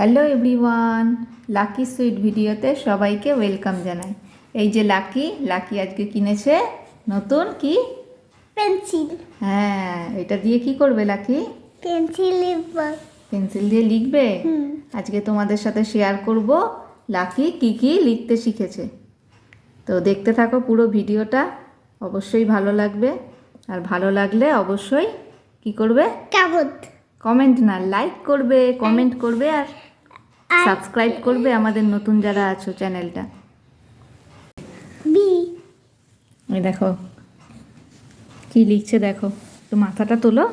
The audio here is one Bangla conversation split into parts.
হ্যালো এভরিওয়ান লাকি সুইট ভিডিওতে সবাইকে ওয়েলকাম জানাই। এই যে লাকি লাকি আজকে কিনেছে নতুন কি? পেন্সিল হ্যাঁ এটা দিয়ে কি করবে লাকি পেন্সিল লিখবার পেন্সিল দিয়ে লিখবে? আজকে তোমাদের সাথে শেয়ার করব লাকি কি কি লিখতে শিখেছে। তো দেখতে থাকো পুরো ভিডিওটা অবশ্যই ভালো লাগবে। আর ভালো লাগলে অবশ্যই কি করবে? কমেন্ট না লাইক করবে কমেন্ট করবে আর সাবস্ক্রাইব করবে আমাদের নতুন যারা আছো চ্যানেলটা। এই দেখো কি লিখছে দেখো তো মাথাটা তোলো।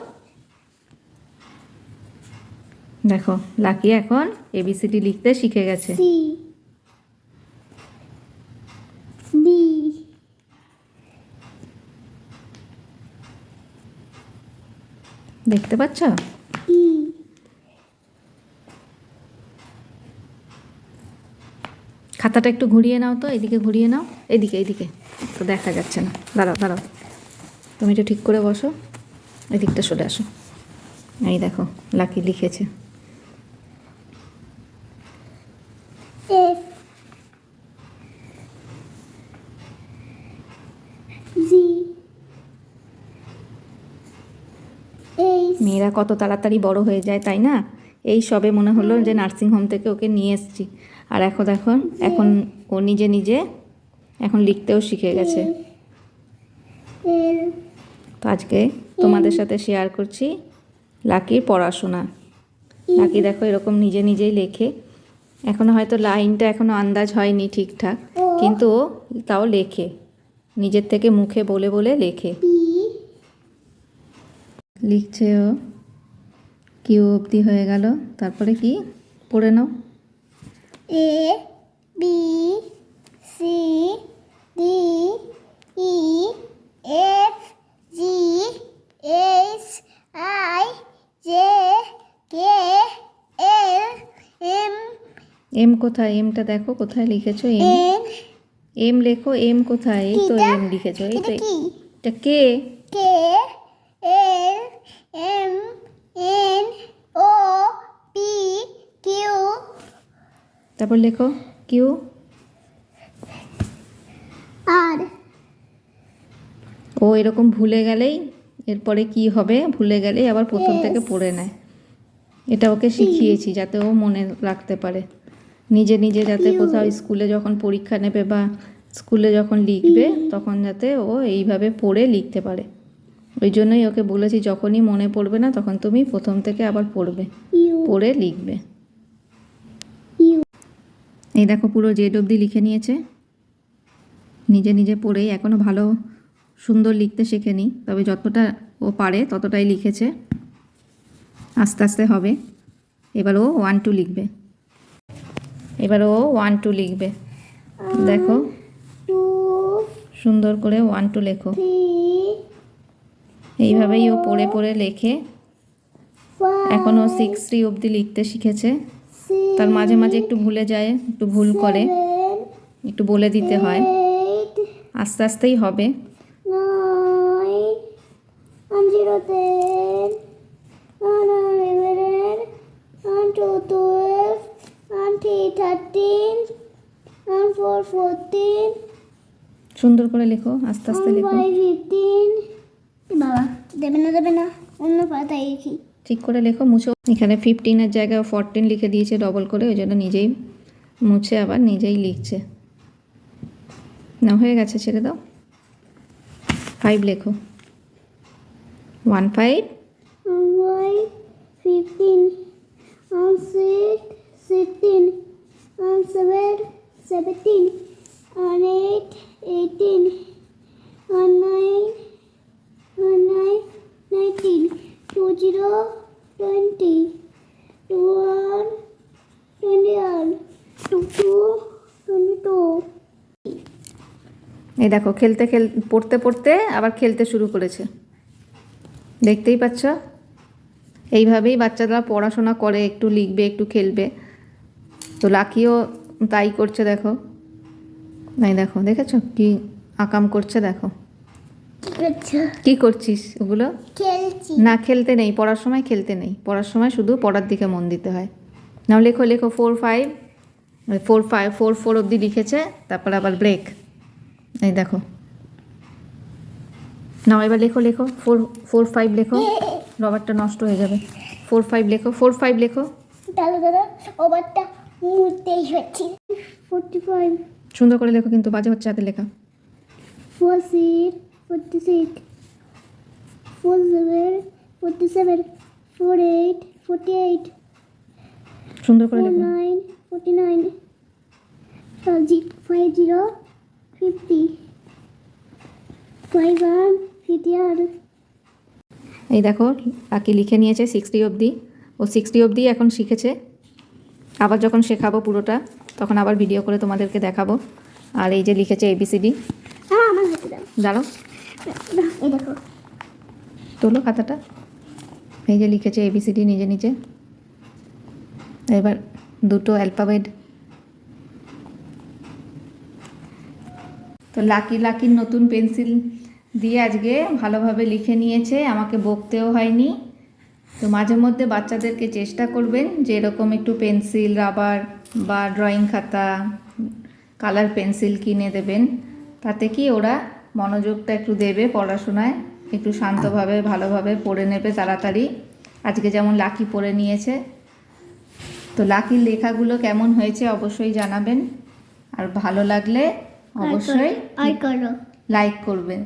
দেখো লাকি এখন এবিসিডি লিখতে শিখে গেছে। দেখতে পাচ্ছ? খাতাটা একটু ঘুরিয়ে নাও তো, এদিকে ঘুরিয়ে নাও, এদিকে এদিকে। তো দেখা যাচ্ছে না। দাঁড়াও দাঁড়াও। তুমি একটু ঠিক করে বসো, এদিকটা সরে আসো। এই দেখো, লাকি লিখেছে। মেয়েরা কত তাড়াতাড়ি বড় হয়ে যায়, তাই না? এই সবে মনে হলো যে নার্সিং হোম থেকে ওকে নিয়ে এসেছি। আর এখন এখন এখন ও নিজে নিজে এখন লিখতেও শিখে গেছে। তো আজকে তোমাদের সাথে শেয়ার করছি লাকির পড়াশোনা। লাকি দেখো এরকম নিজে, নিজেই লেখে। এখনও হয়তো লাইনটা এখনও আন্দাজ হয়নি ঠিকঠাক, কিন্তু ও তাও লেখে। নিজের থেকে মুখে বলে বলে লেখে। লিখছে ও। কিউ অবধি হয়ে গেল। তারপরে কি? পড়ে নাও। A B C D E F G H I J K L M M কোথায়? এমটা দেখো কোথায় লিখেছো? এম এম লেখো এম কোথায়? এই তো? এম লিখেছো এই তো এটা কি K L M N O P তারপর লেখো কিউ। আর। ও এরকম ভুলে গেলেই এরপরে কি হবে? ভুলে গেলেই আবার প্রথম থেকে পড়ে নেয়। এটা ওকে শিখিয়েছি যাতে ও মনে রাখতে পারে। নিজে নিজে যাতে কোথাও স্কুলে যখন পরীক্ষা নেবে বা স্কুলে যখন লিখবে তখন যাতে ও এইভাবে পড়ে লিখতে পারে। ওই জন্যই ওকে বলেছি যখনই মনে পড়বে না তখন তুমি প্রথম থেকে আবার পড়বে। পড়ে লিখবে। এই দেখো পুরো জেড অবধি লিখে নিয়েছে। নিজে নিজে পড়েই এখনও ভালো সুন্দর লিখতে শেখেনি, তবে যতটা ও পারে ততটাই লিখেছে। আস্তে আস্তে হবে। এবার ও ওয়ান টু লিখবে। এবার ও ওয়ান টু লিখবে। দেখো। সুন্দর করে ওয়ান টু লেখো। এইভাবেই ও পড়ে পড়ে লেখে। এখনও সিক্স থ্রি অবধি লিখতে শিখেছে। তার মাঝে মাঝে একটু ভুলে যায়, একটু ভুল করে। একটু বলে দিতে হয়। আস্তে আস্তেই হবে। সুন্দর করে লেখো, আস্তে আস্তে লেখো। বাবা, দেবে না দেবে না, অন্য পাতায় লিখি ঠিক করে লেখো, মুছো। এখানে ফিফটিনের জায়গায় ফোরটিন লিখে দিয়েছে ডবল করে, ওই জন্য নিজেই মুছে আবার নিজেই লিখছে। না, হয়ে গেছে, ছেড়ে দাও। ফাইভ লেখো। One five zero twenty two. এই দেখো, খেলতে খেল, পড়তে পড়তে আবার খেলতে শুরু করেছে। দেখতেই পাচ্ছ? এইভাবেই বাচ্চারা পড়াশোনা করে, একটু লিখবে, একটু খেলবে। তো লাকিও তাই করছে, দেখো। নাই দেখো, দেখেছ? কি আকাম করছে, দেখো। কি করছিস ওগুলো? না খেলতে নেই পড়ার সময় খেলতে নেই। পড়ার সময় শুধু পড়ার দিকে মন দিতে হয়। নাও লেখো লেখো four five four five four four অবধি লিখেছে তারপর আবার ব্রেক এই দেখো। নাও এবার লেখো লেখো ফোর ফোর ফাইভ লেখো। রবারটা নষ্ট হয়ে যাবে। ফোর ফাইভ লেখো ফোর ফাইভ লেখো। দাদা হচ্ছে। ফাইভ সুন্দর করে লেখো কিন্তু বাজে হচ্ছে হাতে লেখা। ফোর সিক্স সুন্দর করে এই দেখো লাকি লিখে নিয়েছে সিক্সটি অবধি। ও সিক্সটি অবধি এখন শিখেছে। আবার যখন শেখাবো পুরোটা তখন আবার ভিডিও করে তোমাদেরকে দেখাবো। আর এই যে লিখেছে এবিসিডি হ্যাঁ আমার হাতে দাও। দাঁড়াও। তোলো খাতাটা। এই যে লিখেছে এবিসিডি নিজে নিজে। এবার দুটো অ্যালফাবেট তো লাকি লাকির নতুন পেন্সিল দিয়ে আজকে ভালোভাবে লিখে নিয়েছে। আমাকে বকতেও হয়নি। তো মাঝে মধ্যে বাচ্চাদেরকে চেষ্টা করবেন যে এরকম একটু পেন্সিল রাবার বা ড্রয়িং খাতা কালার পেন্সিল কিনে দেবেন। তাতে কি ওরা মনোযোগটা একটু দেবে পড়াশোনায় একটু শান্তভাবে ভালোভাবে পড়ে নেবে তাড়াতাড়ি। আজকে যেমন লাকি পড়ে নিয়েছে। তো লাকির লেখাগুলো কেমন হয়েছে অবশ্যই জানাবেন। আর ভালো লাগলে অবশ্যই লাইক করবেন